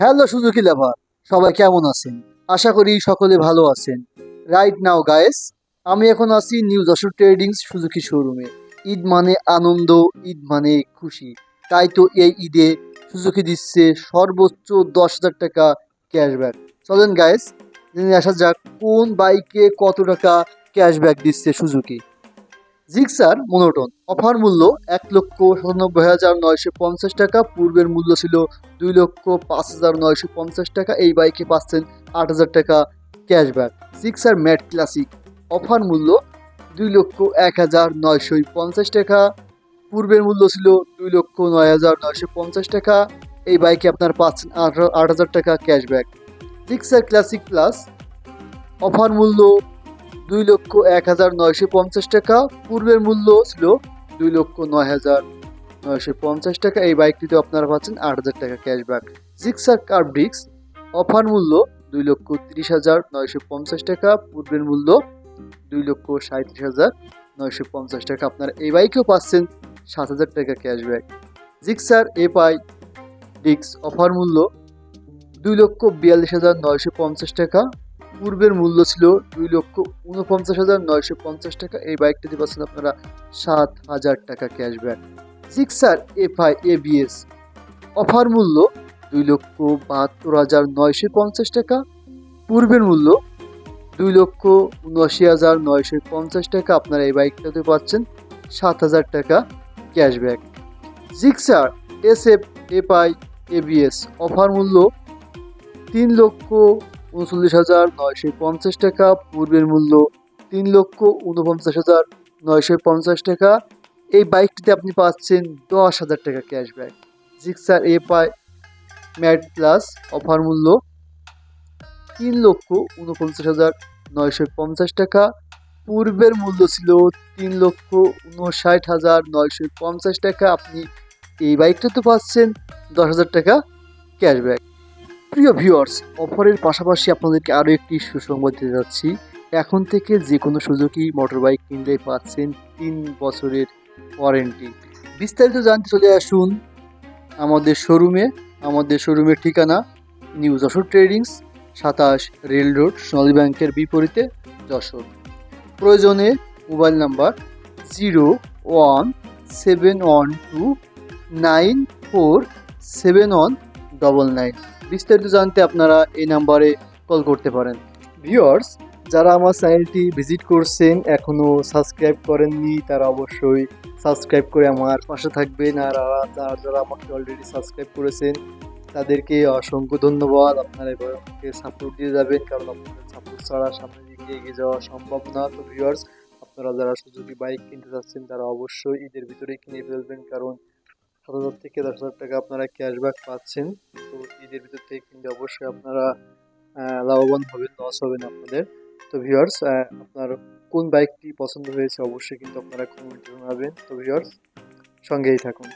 Hello Suzuki lever, সবাই কেমন আছেন? আশা করি সকলে ভালো আছেন। রাইট নাও গায়েস আমি এখন আছি নিউ যশোর ট্রেডিংস সুজুকি শোরুমে ঈদ মানে আনন্দ, ঈদ মানে খুশি। তাই তো এই ঈদে সুজুকি দিচ্ছে সর্বোচ্চ দশ হাজার টাকা ক্যাশব্যাক চলেন গায়েস জেনে আসা যাক কোন বাইকে কত টাকা ক্যাশব্যাক দিচ্ছে সুজুকি। Gixxer monotone. অফার মূল্য এক লক্ষ সাতানব্বই হাজার নয়শো পঞ্চাশ টাকা, পূর্বের মূল্য ছিল দুই লক্ষ পাঁচ হাজার নয়শো পঞ্চাশ টাকা, এই বাইকে পাচ্ছেন আট হাজার টাকা cashback. Gixxer matte classic. Offer মূল্য দুই লক্ষ এক হাজার নয়শো পঞ্চাশ টাকা, পূর্বের মূল্য ছিল দুই লক্ষ নয় হাজার নয়শো পঞ্চাশ টাকা, এই বাইকে আপনার পাচ্ছেন আট হাজার টাকা cashback. Gixxer classic plus. Offer মূল্য দুই লক্ষ এক হাজার নয়শো পঞ্চাশ টাকা। পূর্বের মূল্য ছিল দুই লক্ষ নয় হাজার নয়শো পঞ্চাশ টাকা। এই বাইকটিতে আপনারা পাচ্ছেন আট হাজার টাকা ক্যাশব্যাক। জিক্সার কার্ব্রিক্স অফার মূল্য দুই লক্ষ তিরিশ হাজার নয়শো পঞ্চাশ টাকা। পূর্বের মূল্য দুই লক্ষ সাঁত্রিশ হাজার নয়শো পঞ্চাশ টাকা। আপনারা এই বাইকেও পাচ্ছেন সাত হাজার টাকা ক্যাশব্যাক। জিক্সার এপাই ডিক্স অফার মূল্য দুই লক্ষ বিয়াল্লিশ হাজার নয়শো পঞ্চাশ টাকা। পূর্বের মূল্য ছিল দুই লক্ষ উনপঞ্চাশ হাজার নয়শো পঞ্চাশ টাকা। এই বাইকটিতে পাচ্ছেন আপনারা সাত হাজার টাকা cashback Gixxer FI ABS offer মূল্য দুই লক্ষ বাহাত্তর হাজার নয়শো পঞ্চাশ টাকা। পূর্বের মূল্য দুই লক্ষ উনআশি হাজার নয়শো পঞ্চাশ টাকা। আপনারা এই বাইকটাতে পাচ্ছেন সাত হাজার টাকা cashback Gixxer S F FI ABS offer মূল্য তিন লক্ষ উনচল্লিশ হাজার নয়শো পঞ্চাশ টাকা, পূর্বের মূল্য তিন লক্ষ উনপঞ্চাশ হাজার নয়শো পঞ্চাশ টাকা। এই বাইকটিতে আপনি পাচ্ছেন দশ হাজার টাকা ক্যাশব্যাক। জিক্সার এ পাই ম্যাট প্লাস অফার মূল্য তিন লক্ষ উনপঞ্চাশ হাজার নয়শো পঞ্চাশ টাকা। পূর্বের মূল্য ছিল তিন লক্ষ উনষাট হাজার নয়শো পঞ্চাশ টাকা। আপনি এই বাইকটাতে পাচ্ছেন দশ হাজার টাকা ক্যাশব্যাক। প্রিয় ভিউয়ার্স, অফারের পাশাপাশি আপনাদেরকে আরও একটি সুসংবাদ দিতে যাচ্ছি। এখন থেকে যে কোনো সুযোগই মোটর বাইক কিনলেই পাচ্ছেন তিন বছরের ওয়ারেন্টি বিস্তারিত জানতে চলে আসুন আমাদের শোরুমে আমাদের শোরুমের ঠিকানা নিউ যশোর ট্রেডিংস সাতাশ রেল রোড সোনালী ব্যাংকের বিপরীতে যশোর। প্রয়োজনে mobile number zero one seven one two nine four seven one double nine বিস্তারিত জানতে আপনারা এই নাম্বারে কল করতে পারেন। ভিউয়ার্স যারা আমার চ্যানেলটি ভিজিট করছেন এখনও সাবস্ক্রাইব করেননি, তারা অবশ্যই সাবস্ক্রাইব করে আমার পাশে থাকবেন। আর যারা যারা আমাকে অলরেডি সাবস্ক্রাইব করেছেন, তাদেরকে অসংখ্য ধন্যবাদ। আপনারা এবারে সাপোর্ট দিয়ে যাবেন, কারণ আপনাদের সাপোর্ট ছাড়া সামনে দিকে এগিয়ে যাওয়া সম্ভব না। তো ভিউয়ার্স আপনারা যারা সুযোগী বাইক কিনতে চাচ্ছেন তারা অবশ্যই ঈদের ভিতরেই কিনে ফেলবেন, কারণ সাত হাজার থেকে দশ হাজার টাকা আপনারা ক্যাশব্যাক পাচ্ছেন। তো ঈদের ভিতর থেকে কিনলে অবশ্যই আপনারা লাভবান হবেন লস হবেন আপনাদের। তো ভিউয়ার্স আপনার কোন বাইকটি পছন্দ হয়েছে অবশ্যই কিন্তু আপনারা কমেন্টে জানাবেন। তো ভিউয়ার্স সঙ্গেই থাকুন।